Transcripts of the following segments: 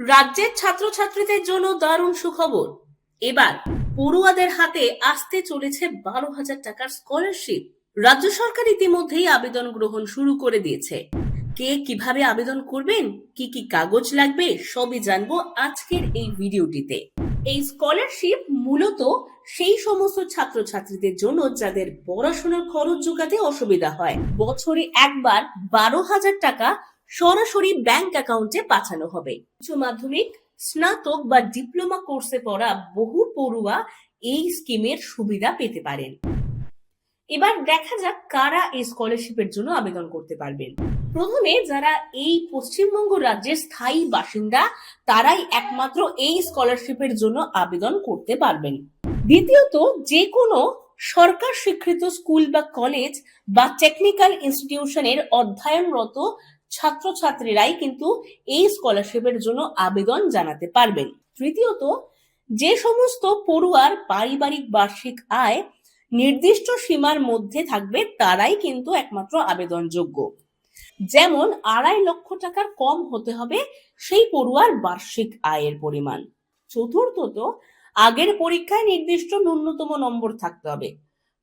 রাজ্যের ছাত্রছাত্রীদের জন্য দারুণ সুখবর। এবার পড়ুয়াদের হাতে আসতে চলেছে বারো হাজার টাকার স্কলারশিপ রাজ্য সরকার ইতিমধ্যেই আবেদন গ্রহণ শুরু করে দিয়েছে। কে কীভাবে আবেদন করবেন, কি কি কাগজ লাগবে, সবই জানব আজকের এই ভিডিওটিতে। এই স্কলারশিপ মূলত সেই সমস্ত ছাত্রছাত্রীদের জন্য যাদের পড়াশোনার খরচ যোগাতে অসুবিধা হয়। বছরে একবার বারো হাজার টাকা সরাসরি ব্যাংক অ্যাকাউন্টে পাঠানো হবে। উচ্চ মাধ্যমিক, স্নাতক বা ডিপ্লোমা কোর্সে পড়া বহু পড়ুয়া এই স্কিমের সুবিধা পেতে পারেন। এবার দেখা যাক কারা এই স্কলারশিপের জন্য আবেদন করতে পারবেন। প্রথমে যারা এই পশ্চিমবঙ্গ রাজ্যের স্থায়ী বাসিন্দা, তারাই একমাত্র এই স্কলারশিপের জন্য আবেদন করতে পারবেন। দ্বিতীয়ত যে কোনো সরকার স্বীকৃত স্কুল বা কলেজ বা টেকনিক্যাল ইনস্টিটিউশনের অধ্যয়নরত ছাত্রছাত্রীরাই কিন্তু এই স্কলারশিপের জন্য আবেদন জানাতে পারবেন। তৃতীয়ত, যে সমস্ত পড়ুয়ার পারিবারিক বার্ষিক আয় নির্দিষ্ট সীমার মধ্যে থাকবে, তারাই কিন্তু একমাত্র আবেদনযোগ্য। যেমন, আড়াই লক্ষ টাকার কম হতে হবে সেই পড়ুয়ার বার্ষিক আয়ের পরিমাণ। চতুর্থত, আগের পরীক্ষায় নির্দিষ্ট ন্যূনতম নম্বর থাকতে হবে।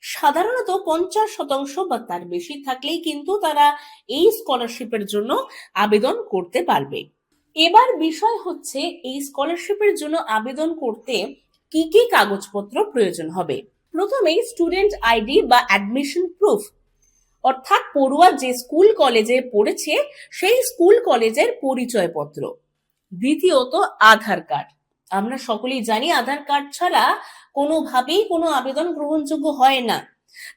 সাধারণত পঞ্চাশ শতাংশ বা তার বেশি থাকলেই কিন্তু তারা এই স্কলারশিপের জন্য আবেদন করতে পারবে। এবার বিষয় হচ্ছে, এই স্কলারশিপের জন্য আবেদন করতে কি কি কাগজপত্র প্রয়োজন হবে? প্রথমেই স্টুডেন্ট আইডি বা অ্যাডমিশন প্রুফ অর্থাৎ পড়ুয়া যে স্কুল কলেজে পড়েছে, সেই স্কুল কলেজের পরিচয়পত্র। দ্বিতীয়ত, আধার কার্ড আমরা সকলেই জানি আধার কার্ড ছাড়া কোনোভাবেই কোনো আবেদন গ্রহণযোগ্য হয় না।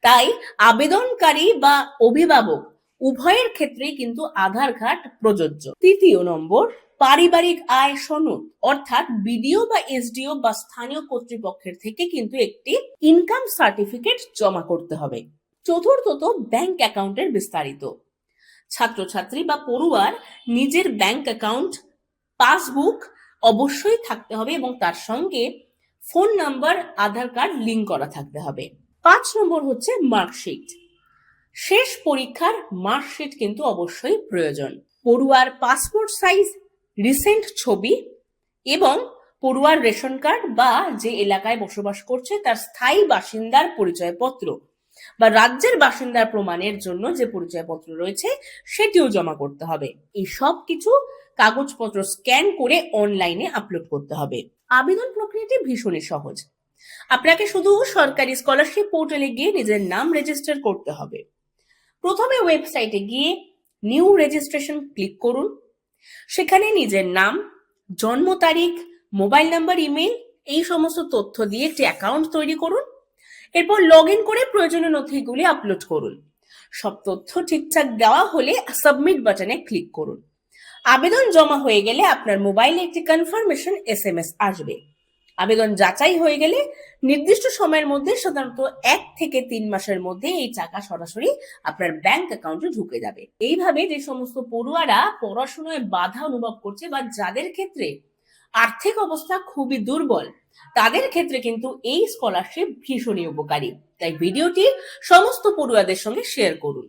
তাই আবেদনকারী বা অভিভাবক উভয়ের ক্ষেত্রেই কিন্তু আধার কার্ড প্রযোজ্য। তৃতীয় নম্বর, পারিবারিক আয় সনদ, অর্থাৎ বিডিও বা এসডিও বা স্থানীয় কর্তৃপক্ষের থেকে কিন্তু একটি ইনকাম সার্টিফিকেট জমা করতে হবে। চতুর্থত, ব্যাংক অ্যাকাউন্টের বিস্তারিত। ছাত্রছাত্রী বা পড়ুয়ার নিজের ব্যাংক অ্যাকাউন্ট, পাসবুক অবশ্যই থাকতে হবে এবং তার সঙ্গে phone number, Aadhaar card link করা থাকতে হবে। পাঁচ নম্বর হচ্ছে মার্কশিট। শেষ পরীক্ষার মার্কশিট কিন্তু অবশ্যই প্রয়োজন। পড়ুয়ার পাসপোর্ট সাইজ, রিসেন্ট ছবি এবং পড়ুয়ার রেশন কার্ড বা যে এলাকায় বসবাস করছে তার স্থায়ী বাসিন্দার পরিচয়পত্র বা রাজ্যের বাসিন্দার প্রমাণের জন্য যে পরিচয়পত্র রয়েছে সেটিও জমা করতে হবে। এই সব কিছু কাগজপত্র স্ক্যান করে অনলাইনে আপলোড করতে হবে। আবেদন প্রক্রিয়াটি ভীষণই সহজ। আপনাকে শুধু সরকারি স্কলারশিপ পোর্টালে গিয়ে নিজের নাম রেজিস্টার করতে হবে। প্রথমে ওয়েবসাইটে গিয়ে নিউ রেজিস্ট্রেশন ক্লিক করুন। সেখানে নিজের নাম, জন্ম তারিখ মোবাইল নাম্বার ইমেল এই সমস্ত তথ্য দিয়ে একটি অ্যাকাউন্ট তৈরি করুন। এরপর লগ ইন করে প্রয়োজনীয় নথিগুলি আপলোড করুন। সব তথ্য ঠিকঠাক দেওয়া হলে সাবমিট বাটনে ক্লিক করুন। আবেদন জমা হয়ে গেলে আপনার মোবাইলে একটি কনফার্মেশন এসএমএস আসবে। আবেদন যাচাই হয়ে গেলে নির্দিষ্ট সময়ের মধ্যে, সাধারণত এক থেকে তিন মাসের মধ্যে এই টাকা সরাসরি আপনার ব্যাংক অ্যাকাউন্টে ঢুকে যাবে। এইভাবে যে সমস্ত পড়ুয়ারা পড়াশোনায় বাধা অনুভব করছে বা যাদের ক্ষেত্রে আর্থিক অবস্থা খুবই দুর্বল, তাদের ক্ষেত্রে কিন্তু এই স্কলারশিপ ভীষণই উপকারী। তাই ভিডিওটি সমস্ত পড়ুয়াদের সঙ্গে শেয়ার করুন।